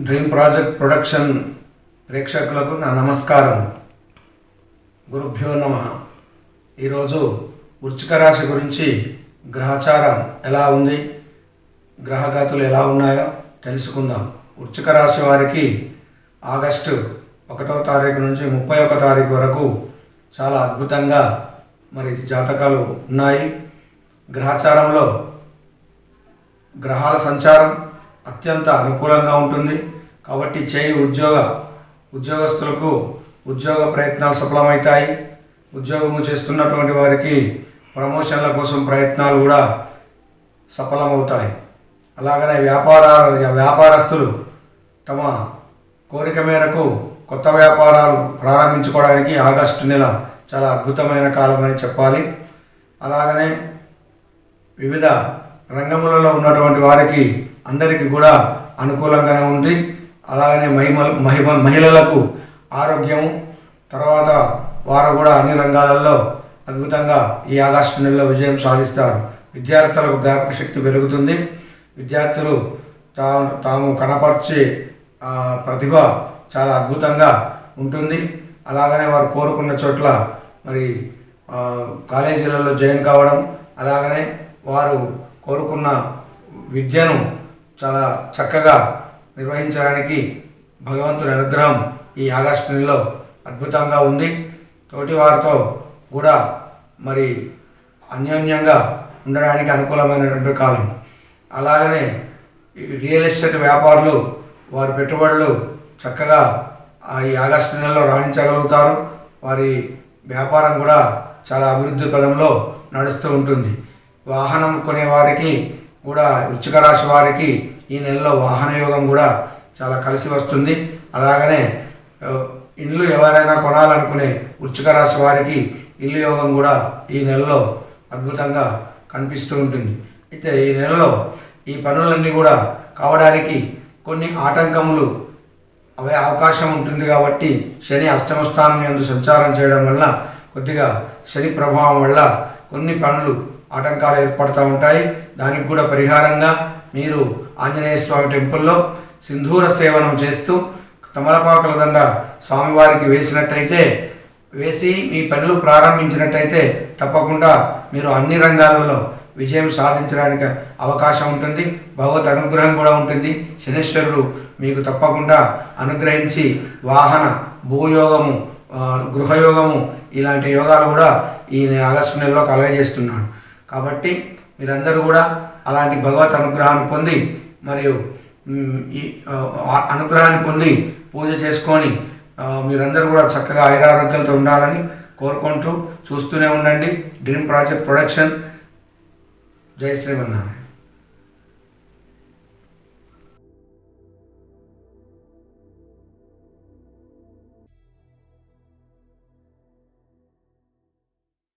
Dream project production ప్రేక్షకులకు నా నమస్కారం. గురుభ్యో నమ. ఈరోజు వృచ్చిక రాశి గురించి గ్రహచారం ఎలా ఉంది? గ్రహగతులు ఎలా ఉన్నాయో తెలుసుకుందాం. వృచ్చిక రాశి వారికి ఆగస్టు ఒకటో తారీఖు నుంచి ముప్పై ఒక తారీఖు వరకు చాలా అద్భుతంగా మరి జాతకాలు ఉన్నాయి. గ్రహచారంలో గ్రహాల సంచారం అత్యంత అనుకూలంగా ఉంటుంది. కాబట్టి చేయి ఉద్యోగ ఉద్యోగస్తులకు ఉద్యోగ ప్రయత్నాలు సఫలమవుతాయి. ఉద్యోగము చేస్తున్నటువంటి వారికి ప్రమోషన్ల కోసం ప్రయత్నాలు కూడా సఫలమవుతాయి. అలాగనే వ్యాపారాలు వ్యాపారస్తులు తమ కోరిక మేరకు కొత్త వ్యాపారాలు ప్రారంభించుకోవడానికి ఆగస్టు నెల చాలా అద్భుతమైన కాలం అని చెప్పాలి. అలాగనే వివిధ రంగములలో ఉన్నటువంటి వారికి అందరికీ కూడా అనుకూలంగానే ఉంది. అలాగనే మహిమ మహిమ మహిళలకు ఆరోగ్యం తర్వాత వారు కూడా అన్ని రంగాలలో అద్భుతంగా ఈ ఆగస్టు నెలలో విజయం సాధిస్తారు. విద్యార్థులకు జ్ఞాపక శక్తి పెరుగుతుంది. విద్యార్థులు తాము తాము కనపరిచే ప్రతిభ చాలా అద్భుతంగా ఉంటుంది. అలాగనే వారు కోరుకున్న చోట్ల మరి కాలేజీలలో జాయిన్ కావడం అలాగనే వారు కోరుకున్న విద్యను చాలా చక్కగా నిర్వహించడానికి భగవంతుడి అనుగ్రహం ఈ ఆగస్టు నెలలో అద్భుతంగా ఉంది. తోటి వారితో కూడా మరి అన్యోన్యంగా ఉండడానికి అనుకూలమైనటువంటి కాలం. అలాగనే రియల్ ఎస్టేట్ వ్యాపారులు వారి పెట్టుబడులు చక్కగా ఆ ఈ ఆగస్టు నెలలో రాణించగలుగుతారు. వారి వ్యాపారం కూడా చాలా అభివృద్ధి పదంలో నడుస్తూ ఉంటుంది. వాహనం కొనే వారికి కూడా వృచ్చిక రాశి వారికి ఈ నెలలో వాహన యోగం కూడా చాలా కలిసి వస్తుంది. అలాగనే ఇల్లు ఎవరైనా కొనాలనుకునే వృచ్చిక రాశి వారికి ఇల్లు యోగం కూడా ఈ నెలలో అద్భుతంగా కనిపిస్తూ ఉంటుంది. అయితే ఈ నెలలో ఈ పనులన్నీ కూడా కావడానికి కొన్ని ఆటంకములు అవే అవకాశం ఉంటుంది కాబట్టి శని అష్టమ స్థానం ఎందు సంచారం చేయడం వల్ల కొద్దిగా శని ప్రభావం వల్ల కొన్ని పనులు ఆటంకాలు ఏర్పడుతూ ఉంటాయి. దానికి కూడా పరిహారంగా మీరు ఆంజనేయ స్వామి టెంపుల్లో సింధూర సేవనం చేస్తూ తమలపాకుల దండ స్వామివారికి వేసినట్టయితే వేసి మీ పనులు ప్రారంభించినట్టయితే తప్పకుండా మీరు అన్ని రంగాలలో విజయం సాధించడానికి అవకాశం ఉంటుంది. భగవత్ అనుగ్రహం కూడా ఉంటుంది. శనేశ్వరుడు మీకు తప్పకుండా అనుగ్రహించి వాహన భూయోగము గృహయోగము ఇలాంటి యోగాలు కూడా ఈ ఆగస్టు నెలలో కలగజేస్తున్నాడు. కాబట్టి మీరందరూ కూడా అలాంటి భగవత్ అనుగ్రహాన్ని పొంది మరియు ఈ అనుగ్రహాన్ని పొంది పూజ చేసుకొని మీరందరూ కూడా చక్కగా ఐరారోగ్యాలతో ఉండాలని కోరుకుంటూ చూస్తూనే ఉండండి. Dream project production. జై శ్రీమన్నారాయణ.